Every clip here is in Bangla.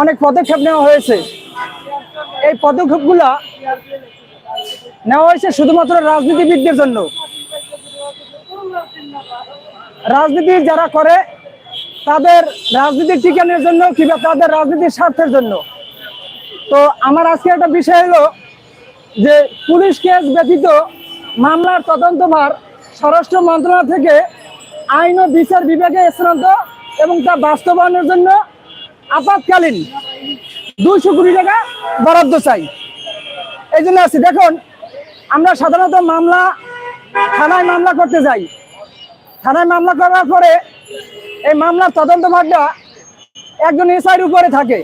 অনেক পদক্ষেপ নেওয়া হয়েছে। এই পদক্ষেপগুলা নেওয়া হয়েছে শুধুমাত্র রাজনীতিবিদদের জন্য। রাজনীতি যারা করে, তাদের রাজনীতির ঠিকানের জন্য কিংবা তাদের রাজনীতির স্বার্থের জন্য। তো আমার আজকে একটা বিষয় হলো যে পুলিশ কেস ব্যতীত মামলার তদন্তভার স্বরাষ্ট্র মন্ত্রণালয় থেকে আইন ও বিচার বিভাগে স্থানান্তর এবং তা বাস্তবায়নের জন্য আপাতকালীন দুইশো কোটি টাকা বরাদ্দ চাই। এই জন্য আছি। দেখুন, আমরা সাধারণত মামলা, থানায় মামলা করতে যাই। থানায় মামলা করার পরে এই মামলার তদন্ত ভাগটা একজন এসআইর উপরে থাকে,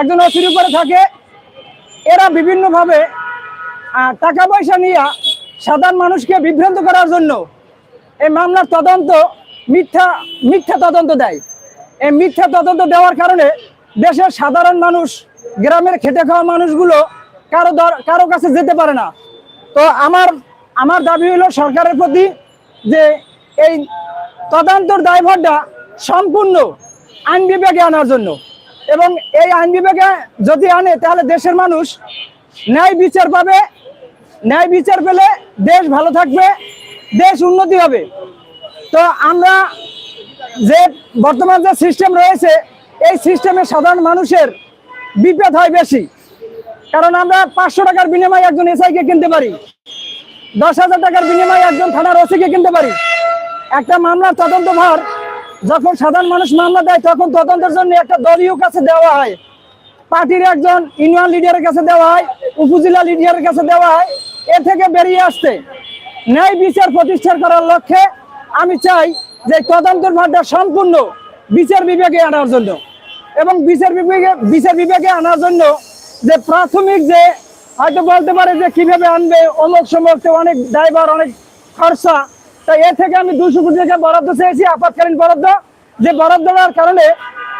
একজন ওসির উপরে থাকে। এরা বিভিন্নভাবে টাকা পয়সা নিয়ে সাধারণ মানুষকে বিভ্রান্ত করার জন্য এই মামলার তদন্ত মিথ্যা মিথ্যা তদন্ত দেয়। এই মিথ্যা তদন্ত দেওয়ার কারণে দেশের সাধারণ মানুষ, গ্রামের খেটে খাওয়া মানুষগুলো কারও কারও কাছে যেতে পারে না। তো আমার আমার দাবি হলো সরকারের প্রতি যে এই তদন্তর দায়ভারটা সম্পূর্ণ আইন বিভাগে আনার জন্য। এবং এই আইন বিভাগে যদি আনে, তাহলে দেশের মানুষ ন্যায় বিচার পাবে, ন্যায় বিচার পেলে দেশ ভালো থাকবে, দেশ উন্নতি হবে। তো আমরা যে বর্তমান যে সিস্টেম রয়েছে, এই সিস্টেমে সাধারণ মানুষের বিপদ হয় বেশি। কারণ আমরা পাঁচশো টাকার বিনিময়ে একজন এসআইকে কিনতে পারি, দশ হাজার টাকার বিনিময়ে একজন থানার ওসিকে কিনতে পারি। একটা মামলার তদন্ত ভার, যখন সাধারণ মানুষ মামলা দেয়, তখন তদন্তের জন্য একটা দলীয় কাছে দেওয়া হয়। পার্টির একজন ইউনিয়ন লিডারের কাছে দেওয়া হয়, উপজেলা লিডারের কাছে দেওয়া হয়, এ থেকে বেরিয়ে আসতে ন্যায় বিচার প্রতিষ্ঠা করার লক্ষ্যে আমি চাই যে তদন্তের ভারটা সম্পূর্ণ বিচার বিভাগে আনার জন্য। এবং বিচার বিভাগে বিচার বিভাগে আনার জন্য যে প্রাথমিক যে, হয়তো বলতে পারে যে কীভাবে আনবে, অমুক সমক অনেক ড্রাইভার অনেক খরচা। তাই এ থেকে আমি দুশো কোটি টাকা বরাদ্দ চেয়েছি, আপাতকালীন বরাদ্দ। যে বরাদ্দ দেওয়ার কারণে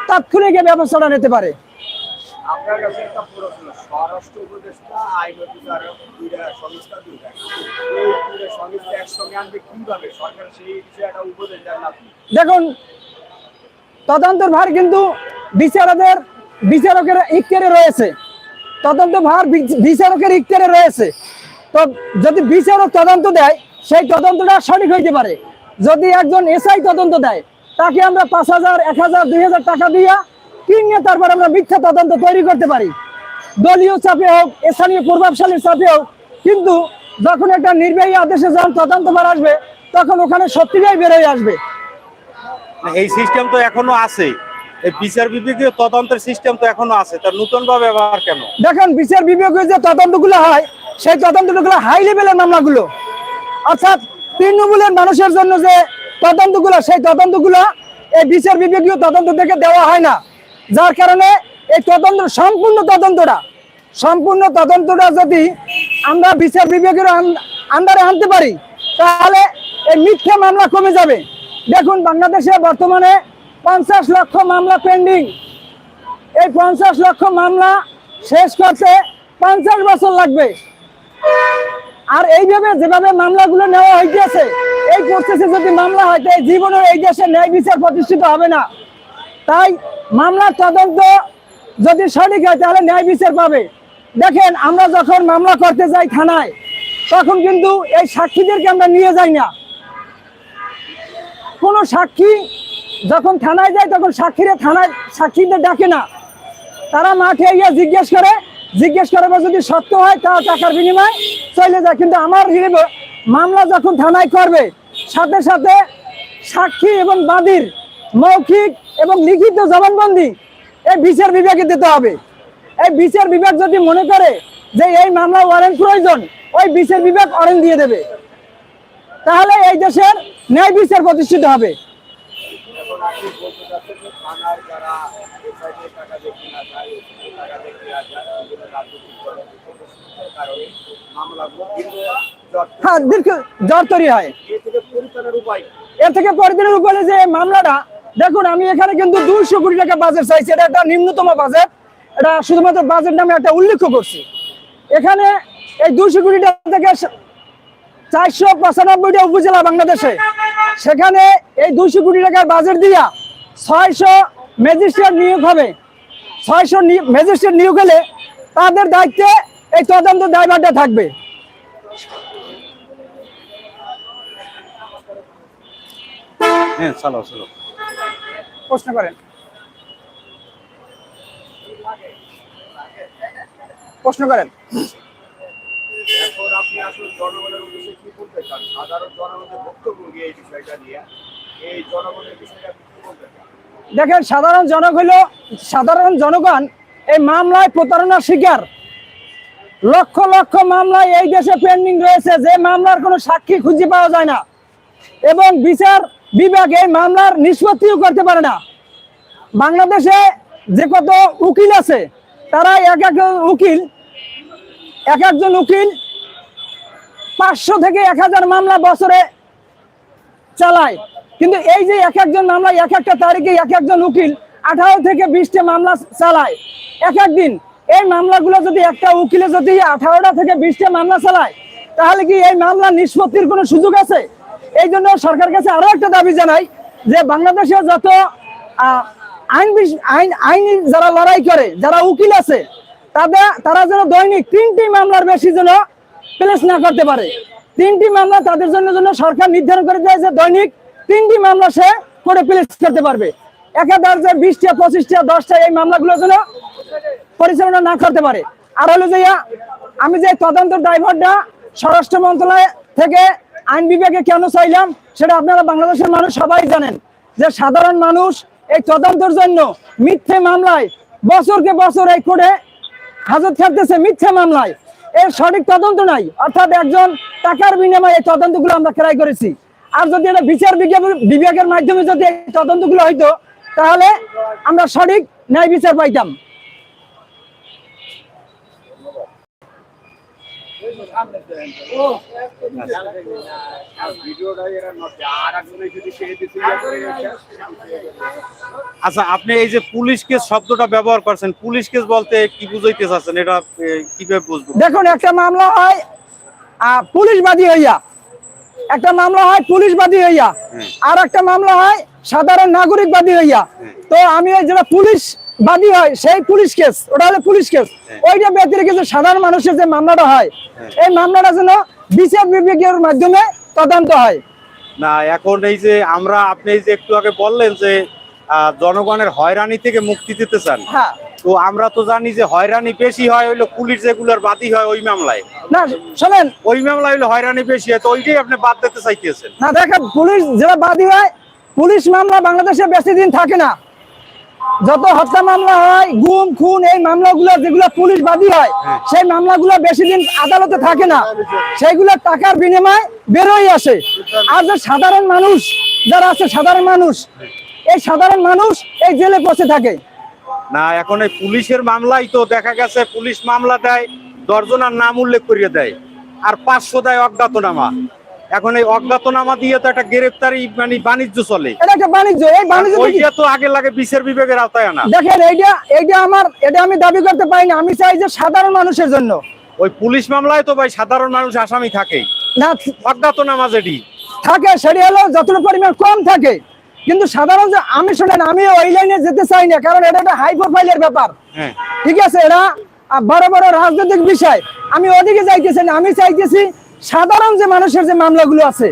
তাৎক্ষণিক ব্যবস্থাটা নিতে পারে। আপনার কাছে একটা প্রশ্ন, স্বরাষ্ট্র উপদেষ্টা, আইন সংস্থা দেখুন, তদন্তের ভার কিন্তু বিচারকের বিচারকের ইক্তারে রয়েছে। তদন্ত ভার বিচারকের ইক্তারে রয়েছে। তো যদি বিচারক তদন্ত দেয়, সেই তদন্তটা সঠিক হইতে পারে। যদি একজন এসআই তদন্ত দেয়, তাকে আমরা পাঁচ হাজার, এক হাজার, দুই হাজার টাকা দিয়া কিনে তারপর আমরা মিথ্যা তদন্ত তৈরি করতে পারি। দলীয় চাপে হোক, স্থানীয় প্রভাবশালীর চাপে হোক, কিন্তু যখন একটা নির্বাহী আদেশে যখন তদন্ত ভার আসবে তখন ওখানে সত্যিটাই বেরোয় আসবে। এই সিস্টেম তো এখনও আছে। বিচার বিভাগীয় তদন্তের সিস্টেম তো এখনও আছে। তার নতুন ভাবে ব্যবহার কেন? দেখেন বিচার বিভাগীয় যে তদন্তগুলো হয় সেই তদন্তগুলো হাই লেভেলের মামলাগুলো। অর্থাৎ তৃণমূলের মানুষের জন্য যে তদন্তগুলো সেই তদন্তগুলো এই বিচার বিভাগীয় তদন্ত থেকে দেওয়া হয় না। যার কারণে এই তদন্ত সম্পূর্ণ তদন্তটা সম্পূর্ণ তদন্তটা যদি আমরা বিচার বিভাগের আন্ডারে আনতে পারি, তাহলে এই মিথ্যা মামলা কমে যাবে। দেখুন, বাংলাদেশে বর্তমানে পঞ্চাশ লক্ষ মামলা পেন্ডিং এই পঞ্চাশ লক্ষ মামলা শেষ করতে পঞ্চাশ বছর লাগবে। আর এইভাবে যেভাবে মামলাগুলো নেওয়া হইতেছে এই প্রসেসে যদি মামলা হয়, তাই জীবনে এই দেশে ন্যায় বিচার প্রতিষ্ঠিত হবে না। তাই মামলার তদন্ত যদি সঠিক হয়, তাহলে ন্যায় বিচার পাবে। দেখেন, আমরা যখন মামলা করতে যাই থানায়, তখন কিন্তু এই সাক্ষীদেরকে আমরা নিয়ে যাই না। কোনো সাক্ষী যখন থানায় যায়, তখন সাক্ষীরা থানায় সাক্ষীদের ডাকে না। তারা মাঠে গিয়ে জিজ্ঞেস করে, জিজ্ঞেস পর যদি সত্য হয় তা টাকার বিনিময়ে চলে যায়। কিন্তু আমার মামলা যখন থানায় করবে, সাথে সাথে সাক্ষী এবং বাদীর মৌখিক এবং লিখিত জবানবন্দি এই বিচার বিভাগে দিতে হবে। এই বিচার বিভাগ যদি মনে করে যে এই মামলা ওয়ারেন্ট প্রয়োজন, ওই বিচার বিভাগ ওয়ারেন্ট দিয়ে দেবে। তাহলে এই দেশের ন্যায় বিচার প্রতিষ্ঠিত হবে। হ্যাঁ দীর্ঘ জ্বর তৈরি হয়। এ থেকে পরিত্রাণের উপায় এর যে মামলাটা, দেখুন, আমি এখানে কিন্তু দুইশো কোটি টাকা বাজেট চাইছি, এটা একটা নিম্নতম বাজেট এটা শুধুমাত্র বাজেট নামে একটা উল্লেখ করছি। এখানে এই দুইশো কোটি টাকা থেকে চারশো পঁচানব্বইটা উপজেলা বাংলাদেশে। সেখানে এই দুইশো কোটি টাকার বাজেট দিয়া ছয়শো ম্যাজিস্ট্রেট নিয়োগ হবে। ছয়শো ম্যাজিস্ট্রেট নিয়োগ হলে তাদের দায়িত্বে এই তদন্ত দায়ভারটা থাকবে। হ্যাঁ চলো চলো প্রশ্ন করেন প্রশ্ন করেন এখন আপনি আসলে জনগণের উদ্দেশ্যে কি বলতে চান সাধারণ জনগণের বক্তব্য নিয়ে এই বিষয়টা নিয়ে এই জনগণের বিষয়টা আপনি কি বলতে চান? দেখেন সাধারণ জনক হলো সাধারণ জনগণ এই মামলায় প্রতারণার শিকার। লক্ষ লক্ষ মামলায় এই দেশে পেন্ডিং রয়েছে যে মামলার কোনো সাক্ষী খুঁজে পাওয়া যায় না। এবং বিচার বিভাগ এই মামলার নিষ্পত্তিও করতে পারে না। বাংলাদেশে যে কত উকিল আছে তারা এক এক উকিল, এক একজন উকিল, পাঁচশো থেকে এক হাজার মামলা বছরে চালায়। কিন্তু এই যে এক একজন মামলা, এক একটা তারিখে এক একজন উকিল আঠারো থেকে বিশটা মামলা চালায়। এক একদিন এই মামলাগুলো যদি একটা উকিলে যদি আঠারোটা থেকে বিশটা মামলা চালায়, তাহলে কি এই মামলা নিষ্পত্তির কোনো সুযোগ আছে? এই জন্য সরকার কাছে আরও একটা দাবি জানাই যে বাংলাদেশে যত আইন আইন, আইনি যারা লড়াই করে, যারা উকিল আছে, তাদের, তারা যেন দৈনিক তিনটি মামলার বেশি যেন প্লেস না করতে পারে। তিনটি মামলা তাদের জন্য জন্য সরকার নির্ধারণ করে দিয়েছে দৈনিক তিনটি মামলা সে করে প্লেস করতে পারবে। একাধার যে বিশটা, পঁচিশটা, দশটা এই মামলাগুলো যেন পরিচালনা না করতে পারে। আর হলো যে আমি যে তদন্ত ড্রাইভারটা স্বরাষ্ট্র মন্ত্রণালয় থেকে আইন বিভাগে কেন চাইলাম, সেটা আপনারা বাংলাদেশের মানুষ সবাই জানেন। যে সাধারণ মানুষ এই তদন্তর জন্য মিথ্যে মামলায় বছরকে বছর এই করে হাজত খাটতেছে মিথ্যে মামলায়। এর সঠিক তদন্ত নাই, অর্থাৎ একজন টাকার বিনিময়ে এই তদন্তগুলো আমরা ক্রয় করেছি। আর যদি এটা বিচার বিভাগের মাধ্যমে যদি এই তদন্তগুলো হইতো, তাহলে আমরা সঠিক ন্যায় বিচার পাইতাম আর ভিডিওটা এরা নষ্ট আর একজনে যদি ছেড়ে দিতে আচ্ছা আপনি এই যে পুলিশ কেস শব্দটা ব্যবহার করছেন পুলিশ কেস বলতে কি বুঝাইতে চাচ্ছেন? এটা কীভাবে বুঝব? দেখুন একটা মামলা হয় পুলিশ বাদী হইয়া। একটা মামলা হয় পুলিশ বাদী হইয়া। আর একটা মামলা হয় সাধারণ নাগরিক বাদী হইয়া তো আমি যেটা পুলিশ বাদী হয় সেই পুলিশ কেস ওটা হলো পুলিশ কেস। ওইটা ব্যতিরিক্ত যে সাধারণ মানুষের যে মামলাটা হয় এই মামলাটা যেন বিচার বিভাগের মাধ্যমে তদন্ত হয়। না এখন এই যে আমরা আপনি যে একটু আগে বললেন যে জনগণের হয়রানি থেকে মুক্তি দিতে চান। হ্যাঁ। তো আমরা তো জানি যে হয়রানি বেশি হয় হইল পুলিশ যেগুলোর বাদী হয় ওই মামলায়। না শোনেন। ওই মামলায় হইল হয়রানি বেশি হয় তো ওইটাই আপনি বাদ দিতে চাইতেছেন। না দেখেন পুলিশ যেটা বাদী হয় পুলিশ মামলা বাংলাদেশে বেশি দিন থাকে না। যত হত্যা মামলা হয় গুম খুন এই মামলাগুলো যেগুলো পুলিশ বাদী হয় সেই মামলাগুলো বেশি দিন আদালতে থাকে না। সেইগুলো টাকার বিনিময়ে বেরোই আসে। আর যে সাধারণ মানুষ যারা আছে সাধারণ মানুষ এই সাধারণ মানুষ এই জেলে বসে থাকে। না এখন এই পুলিশের মামলাই তো দেখা গেছে পুলিশ মামলা দেয় দশজনের নাম উল্লেখ করিয়ে দেয় আর পাঁচশো দেয় অজ্ঞাতনামা। এখন এই অজ্ঞাতনামা দিয়ে তো একটা গ্রেপ্তারি মানে বাণিজ্য চলে। এটা একটা বাণিজ্য এই বাণিজ্য ওইটা তো আগে লাগে বিচার বিভাগের আওতায় আনা। দেখেন এইটা এইটা আমার এটা আমি দাবি করতে পারি না আমি চাই যে সাধারণ মানুষের জন্য। ওই পুলিশ মামলায় তো ভাই সাধারণ মানুষ আসামি থাকে। না অজ্ঞাতনামা যেটি। থাকে সেটি হলো যতটুকু পরিমাণ কম থাকে। কিন্তু সাধারণ যে আমি শোনেন আমি ওই লাইনে যেতে চাই না কারণ এটা একটা হাই প্রোফাইলের ব্যাপার। হ্যাঁ। ঠিক আছে এটা আহ, বড় বড় রাজনৈতিক বিষয়। আমি ওদিকে যাইতেছি না আমি চাইতেছি সাধারণ যে মানুষের যে মামলাগুলো আছে,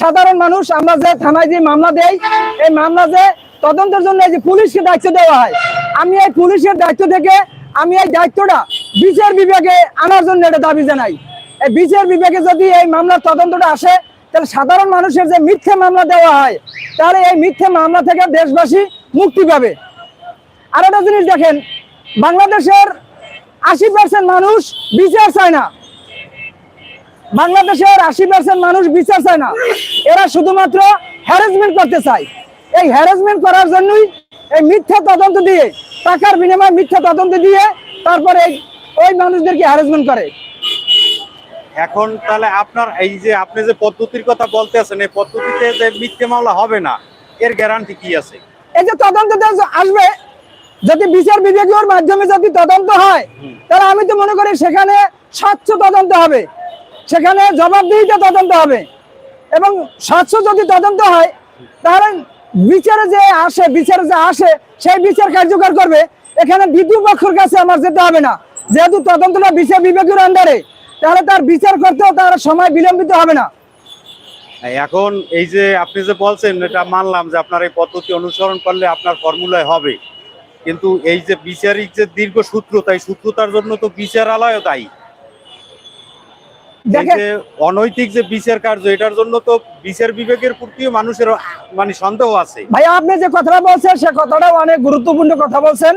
সাধারণ মানুষ, আমরা যে থানায় যে মামলা দেই, এই মামলা যে তদন্তের জন্য এই যে পুলিশকে দায়িত্ব দেওয়া হয়, আমি এই পুলিশের দায়িত্ব থেকে আমি এই দায়িত্বটা বিচার বিভাগে আনার জন্য এটা দাবি জানাই। এই বিচার বিভাগে যদি এই মামলার তদন্তটা আসে, তাহলে সাধারণ মানুষের যে মিথ্যে মামলা দেওয়া হয়, তাহলে এই মিথ্যে মামলা থেকে দেশবাসী মুক্তি পাবে। আর একটা জিনিস দেখেন, বাংলাদেশের আশি পার্সেন্ট মানুষ বিচার চায় না। বাংলাদেশের আশি পার্সেন্ট মানুষ বিচার চায় না। এরা শুধুমাত্র হ্যারাসমেন্ট করতে চায়। এই হ্যারাসমেন্ট করার জন্যই এই মিথ্যা তদন্ত দিয়ে টাকার বিনিময়ে মিথ্যা তদন্ত দিয়ে তারপরে এই ওই মানুষদেরকে হ্যারাসমেন্ট করে। এখন তাহলে আপনার এই যে আপনি যে পদ্ধতির কথা বলতে আছেন এই পদ্ধতিতে যে মিথ্যে মামলা হবে না এর গ্যারান্টি কি আছে? এই যে তদন্ত আসবে। যদি বিচার বিভাগীয় মাধ্যমে যদি তদন্ত হয় তাহলে আমি তো মনে করি সেখানে স্বচ্ছ তদন্ত হবে। সেখানে জবাবদিহিতা তদন্ত হবে। এবং স্বচ্ছ যদি তদন্ত হয়, তাহলে বিচারে যে আসে, বিচারে যে আসে, সেই বিচার কার্যকর করবে। এখানে দ্বিতীয় পক্ষের কাছে আমার যেতে হবে না। যেহেতু তদন্তটা বিচার বিভাগের আন্ডারে তাহলে তার বিচার করতেও তার সময় বিলম্বিত হবে না। এখন এই যে আপনি যে বলছেন, এটা মানলাম যে আপনার এই পদ্ধতি অনুসরণ করলে আপনার ফর্মুলায় হবে। কিন্তু এই যে বিচারিক যে দীর্ঘ সূত্রতা এই সূত্রতার জন্য তো বিচারালয়ও দায়ী। অনৈতিক যে বিচার কার্য এটার জন্য তো বিচার বিবেকের প্রতিও মানুষের মানে সন্দেহ আছে। ভাই আপনি যে কথাটা বলছেন সে কথাটাও অনেক গুরুত্বপূর্ণ কথা বলছেন।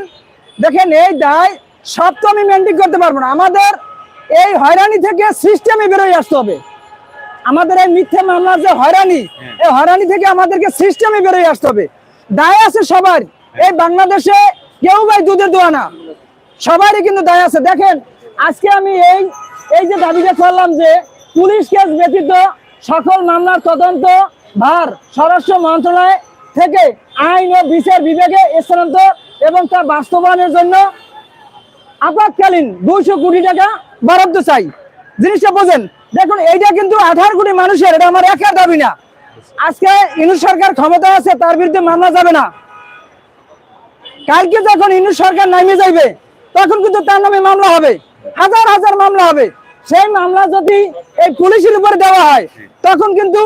দেখেন এই দায় সব তো আমি মেনটেন করতে পারব না। আমাদের এই হয়রানি থেকে সিস্টেমে বেরোয় আসতে হবে। আমাদের এই মিথ্যে মামলার যে হয়রানি হ্যাঁ। এই হয়রানি থেকে আমাদেরকে সিস্টেমে বেরোয় আসতে হবে। দায় আছে সবার। এই বাংলাদেশে কেউ ভাই দুধের দোয়া না। সবারই কিন্তু দায় আছে। দেখেন আজকে আমি এই এই যে দাবিটা করলাম যে পুলিশ কেস ব্যতীত সকল মামলার তদন্ত ভার স্বরাষ্ট্র মন্ত্রণালয় থেকে আইন ও বিচার বিভাগে স্থানান্তর এবং তা বাস্তবায়নের জন্য আপাতকালীন দুইশো কোটি টাকা বরাদ্দ চাই। জিনিসটা বোঝেন, দেখুন, এইটা কিন্তু আঠারো কোটি মানুষের, এটা আমার একার দাবি না। আজকে ইনু সরকার ক্ষমতা আছে, তার বিরুদ্ধে মামলা যাবে না। কালকে যখন ইনু সরকার নামে যাইবে, তখন কিন্তু তার নামে মামলা হবে। হাজার হাজার মামলা হবে। সেই মামলা যদি এই পুলিশের উপরে দেওয়া হয় তখন কিন্তু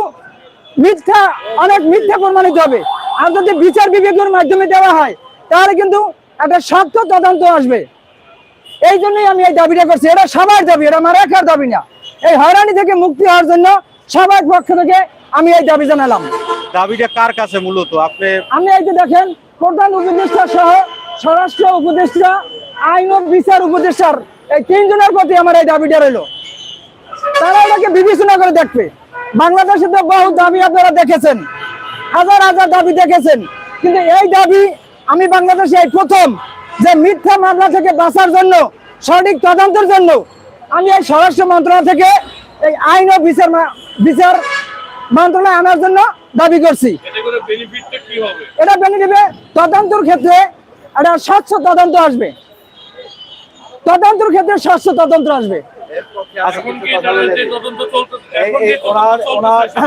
মিথ্যা অনেক মিথ্যা প্রমাণিত হবে। আর যদি বিচার বিবেকের মাধ্যমে দেওয়া হয় তাহলে কিন্তু একটা শক্ত তদন্ত আসবে। এই জন্যই আমি এই দাবিটা করছি। এটা সবার দাবি এটা আমার একার দাবি না। এই হয়রানি থেকে মুক্তি হওয়ার জন্য সবার পক্ষ থেকে আমি এই দাবি জানালাম। দাবিটা কার কাছে মূলত? আপনি আমি এই যে দেখেন প্রধান উপদেষ্টা সহ স্বরাষ্ট্র উপদেষ্টা আইন ও বিচার উপদেষ্টার এই তিনজনের প্রতি আমার এই দাবিটা রইল। তারা এটাকে বিবেচনা করে দেখবে। বাংলাদেশে তো বহু দাবি আপনারা দেখেছেন। হাজার হাজার দাবি দেখেছেন। কিন্তু এই দাবি আমি বাংলাদেশে এই প্রথম যে মিথ্যা মামলা থেকে বাঁচার জন্য সঠিক তদন্তের জন্য আমি এই স্বরাষ্ট্র মন্ত্রণালয় থেকে এই আইন ও বিচার বিচার মন্ত্রণালয় আনার জন্য দাবি করছি। এটা বেনে নেবে তদন্তর ক্ষেত্রে একটা স্বচ্ছ তদন্ত আসবে। তদন্তর ক্ষেত্রে স্বচ্ছ তদন্ত আসবে। আচ্ছা,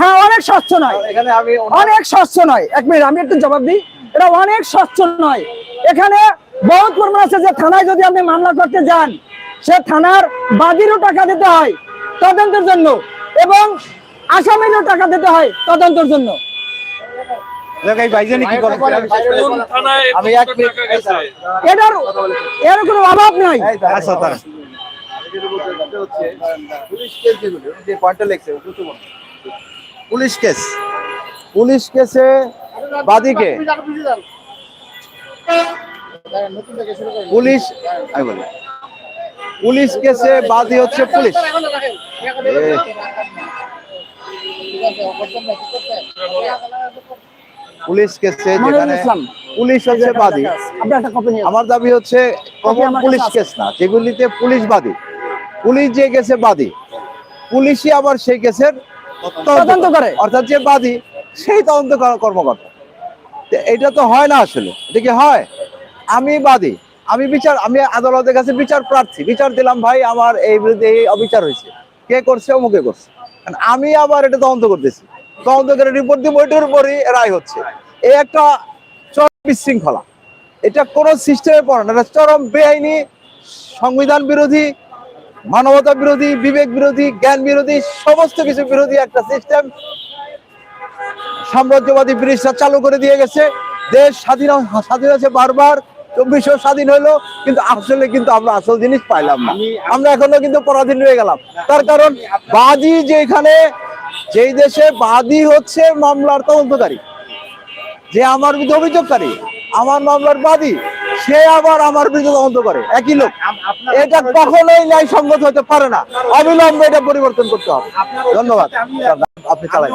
হ্যাঁ অনেক স্বচ্ছ নয়। এখানে আমি ওনার- অনেক স্বচ্ছ নয়। এক মিনিট আমি একটু জবাব দিই। এটা অনেক স্বচ্ছ নয়। এখানে বহুত প্রমাণ আছে যে থানায় যদি আপনি মামলা করতে যান সে থানার বাদিরও টাকা দিতে হয় তদন্তের জন্য এবং আসামিরও টাকা দিতে হয় তদন্তের জন্য। এর কোনো অভাব নাই। আচ্ছা, পুলিশ কেস। পুলিশ কেসে। বাদীকে পুলিশ আমি বলি। পুলিশ কেসে বাদী হচ্ছে পুলিশ। পুলিশ কেসে যেখানে পুলিশ হচ্ছে বাদী। আপনি একটা কপি নিয়ে আমার দাবি হচ্ছে কমন পুলিশ কেস না যেগুলিতে পুলিশ বাদী। পুলিশ যে কেসে বাদী পুলিশই আবার সেই কেসের তদন্ত করে। অর্থাৎ যে বাদী সেই তদন্ত কর্মকর্তা। এটা তো হয় না আসলে। এটা কি হয়? আমি বাদী। আমি বিচার আমি আদালতের কাছে বিচার প্রার্থী। বিচার দিলাম ভাই আমার এই বিরুদ্ধে এই অবিচার হয়েছে। কে করছে? অমুকে করছে? আমি আবার এটা তদন্ত করতেছি। তদন্ত করে রিপোর্ট দিব ওইটার উপরই রায় হচ্ছে। এই একটা চরম বিশৃঙ্খলা। এটা কোনো সিস্টেমে পড়ে না। এটা চরম বেআইনি সংবিধান বিরোধী মানবতা বিরোধী বিবেক বিরোধী জ্ঞান বিরোধী সমস্ত কিছু বিরোধী একটা সিস্টেম সাম্রাজ্যবাদী ব্রিটিশরা চালু করে দিয়ে গেছে। দেশ স্বাধীন স্বাধীন আছে বারবার চব্বিশশো স্বাধীন হলো কিন্তু আসলে কিন্তু আমরা আসল জিনিস পাইলাম না। আমরা এখনও কিন্তু পরাধীন রয়ে গেলাম। তার কারণ বাদী যেখানে যেই দেশে বাদী হচ্ছে মামলার তদন্তকারী যে আমার বিরুদ্ধে অভিযোগকারী আমার মামলার বাদী সে আবার আমার বিরুদ্ধে তদন্ত করে। একই লোক। এটা কখনোই ন্যায়সঙ্গত হতে পারে না। অবিলম্বে এটা পরিবর্তন করতে হবে। ধন্যবাদ। আপনি আমি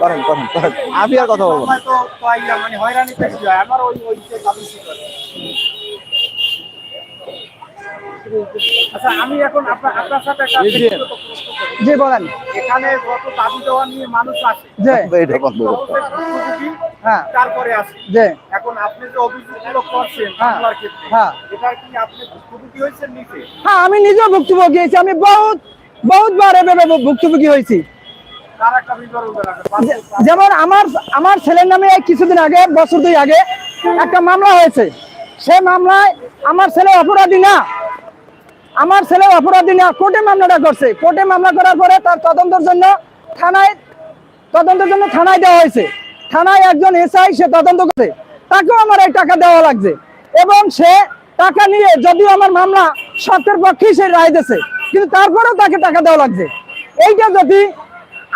করেন করেন করেন। আর কথা বলব মানে। আচ্ছা আমি এখন আপনার আপনার সাথে জি বলেন। এখানে যত দাবি দেওয়া নিয়ে মানুষ আসে। যে এটা বন্ধ হ্যাঁ। তারপরে আসে। যে এখন আপনি যে অভিযোগগুলো করছেন হ্যাঁ, মামলার ক্ষেত্রে হ্যাঁ। এটা কি আপনি ভুক্তভোগী হয়েছেন নিজে? হ্যাঁ আমি নিজেও ভুক্তভোগী হয়েছি। আমি বহুত বহুতবার এভাবে ভুক্তভোগী হয়েছি। যেমন আমার আমার ছেলের নামে এই কিছুদিন আগে বছর দুই আগে একটা মামলা হয়েছে। সে মামলায় আমার ছেলে অপরাধী না। আমার ছেলে অপরাধী না কোর্টে মামলাটা করছে। কোর্টে মামলা করার পরে তার তদন্তের জন্য থানায় তদন্তের জন্য থানায় দেওয়া হয়েছে। থানায় একজন এসআই, সে তদন্ত করছে। তাকেও আমার এই টাকা দেওয়া লাগছে। এবং সে টাকা নিয়ে যদিও আমার মামলা সত্যের পক্ষেই সে রায় দিয়েছে, কিন্তু তারপরেও তাকে টাকা দেওয়া লাগছে। এইটা যদি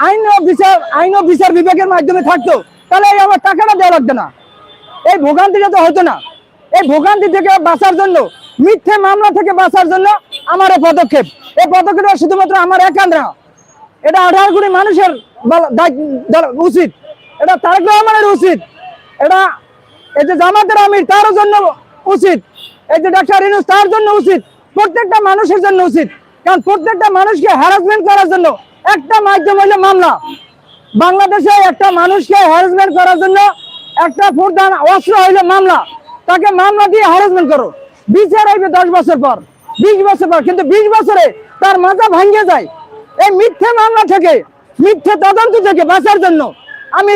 আইন ও বিচার আইন ও বিচার বিভাগের মাধ্যমে থাকতো, তাহলে এই আমার টাকাটা দেওয়া লাগতো না। এই ভোগান্তিটা তো হতো না। এই ভোগান্তি থেকে বাঁচার জন্য, মিথ্যে মামলা থেকে বাঁচার জন্য আমার এই পদক্ষেপ। এই পদক্ষেপটা শুধুমাত্র আমার একান্ত না এটা আঠারো কোটি মানুষের উচিত। এটা তারেক রহমানের উচিত। এটা এই যে জামাতের আমির তারও জন্য উচিত। এই যে ডাক্তার ইনুস তার জন্য উচিত। প্রত্যেকটা মানুষের জন্য উচিত। কারণ প্রত্যেকটা মানুষকে হ্যারাসমেন্ট করার জন্য একটা মাধ্যম হলো মামলা। বাংলাদেশে একটা মানুষকে হ্যারাসমেন্ট করার জন্য একটা প্রধান অস্ত্র হইল মামলা। তাকে মামলা দিয়ে হ্যারাসমেন্ট করো। বিচার হইবে দশ বছর পর। বিশ বছর পর, কিন্তু বিশ বছরে তার মাথা ভাঙ্গে যায়। এই মিথ্যে মামলা থেকে, মিথ্যে তদন্ত থেকে বাঁচার জন্য আমি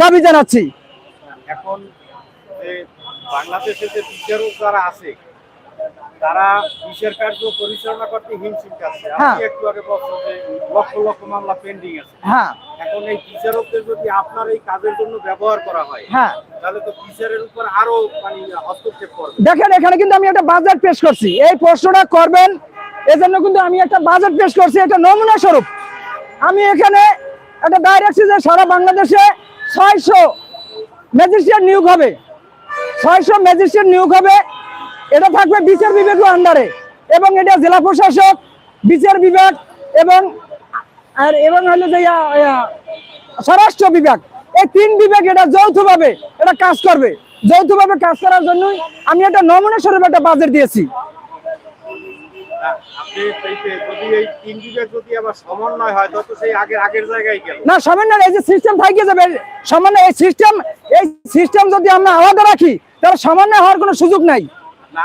দাবি জানাচ্ছি। এখন বাংলাদেশে যে বিচারক যারা আছে তারা বিচার কার্য পরিচালনা করতে হিমশিম খাচ্ছে। হ্যাঁ। আপনি একটু আগে বলছেন যে লক্ষ লক্ষ মামলা পেন্ডিং আছে। হ্যাঁ। এখন এই বিচারকদের যদি আপনার এই কাজের জন্য ব্যবহার করা হয় হ্যাঁ। তাহলে তো বিচারের উপর আরও মানে হস্তক্ষেপ করবে। দেখেন এখানে কিন্তু আমি একটা বাজেট পেশ করছি। এই প্রশ্নটা করবেন এজন্য কিন্তু আমি একটা বাজেট পেশ করছি একটা নমুনা স্বরূপ। আমি এখানে একটা দায় রাখছি যে সারা বাংলাদেশে ছয়শো ম্যাজিস্ট্রেট নিয়োগ হবে। ছয়শো ম্যাজিস্ট্রেট নিয়োগ হবে। এটা থাকবে বিচার বিভাগের আন্ডারে। এবং এটা জেলা প্রশাসক বিচার বিভাগ এবং আর এবং হলো যে স্বরাষ্ট্র বিভাগ। এই তিন বিভাগ এটা যৌথভাবে এটা কাজ করবে। যৌথভাবে কাজ করার জন্যই আমি একটা নমুনা স্বরূপ একটা বাজেট দিয়েছি। সমন্বয় না সামান্য এই যে সিস্টেম যাবে এই সিস্টেম এই সিস্টেম যদি আমরা আলাদা রাখি তাহলে সামান্য হওয়ার কোনো সুযোগ নাই।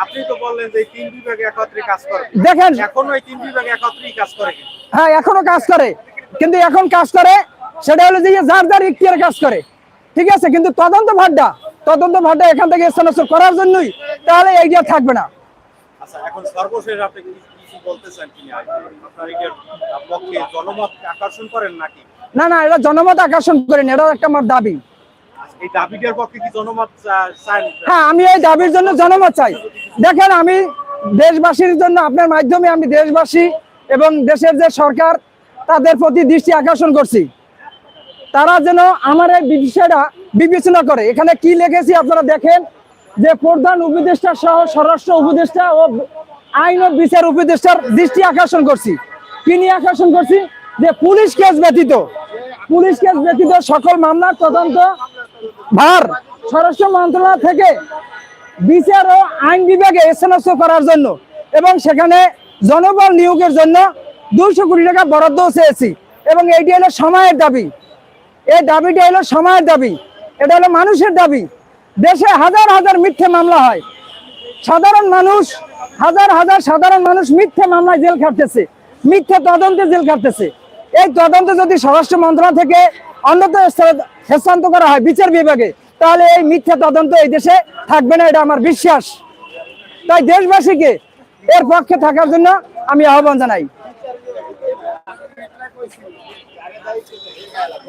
আপনি তো বললেন যে তিন বিভাগ একত্রে কাজ করে। দেখেন। এখনও এই তিন বিভাগ একত্রেই কাজ করে হ্যাঁ এখনও কাজ করে। কিন্তু এখন কাজ করে সেটা হলো যে যার যার ইখতিয়ার কাজ করে। ঠিক আছে কিন্তু তদন্ত তদন্ত এখান থেকে স্থানান্তর করার জন্যই তাহলে এইটা থাকবে না। আচ্ছা এখন সর্বশেষ আপনি কিছু বলতে চান আপনার এই পক্ষে জনমত আকর্ষণ করেন নাকি? না না এটা জনমত আকর্ষণ করেনি এটা একটা আমার দাবি। হ্যাঁ আমি এই দাবির জন্য জনমত চাই। দেখেন, আমি দেশবাসীর জন্য আপনার মাধ্যমে আমি দেশবাসী এবং দেশের যে সরকার, তাদের প্রতি দৃষ্টি আকর্ষণ করছি। তারা যেন আমার এই বিষয়টা বিবেচনা করে। এখানে কি লিখেছি আপনারা দেখেন, যে প্রধান উপদেষ্টা সহ স্বরাষ্ট্র উপদেষ্টা ও আইন ও বিচার উপদেষ্টার দৃষ্টি আকর্ষণ করছি। কি নিয়ে আকর্ষণ করছি? যে পুলিশ কেস ব্যতীত, পুলিশ কেস ব্যতীত সকল মামলার তদন্ত ভার, স্বরাষ্ট্র মন্ত্রণালয় থেকে বিচার ও আইন বিভাগে স্থানান্তর করার জন্য এবং সেখানে জনবল নিয়োগের জন্য দুইশো কোটি টাকা বরাদ্দ চেয়েছি এবং এইটি হলো সময়ের দাবি। এই দাবিটা হলো সময়ের দাবি। এটা হলো মানুষের দাবি। দেশে হাজার হাজার মিথ্যে মামলা হয়। সাধারণ মানুষ, হাজার হাজার সাধারণ মানুষ মিথ্যে মামলায় জেল খাটতেছে। মিথ্যে তদন্তে জেল খাটতেছে। এই তদন্ত যদি স্বরাষ্ট্র মন্ত্রণালয় থেকে অন্যত্র স্থান- করা হয় বিচার বিভাগে। তাহলে এই মিথ্যা তদন্ত এই দেশে থাকবে না, এটা আমার বিশ্বাস। তাই দেশবাসীকে এর পক্ষে থাকার জন্য আমি আহ্বান জানাই।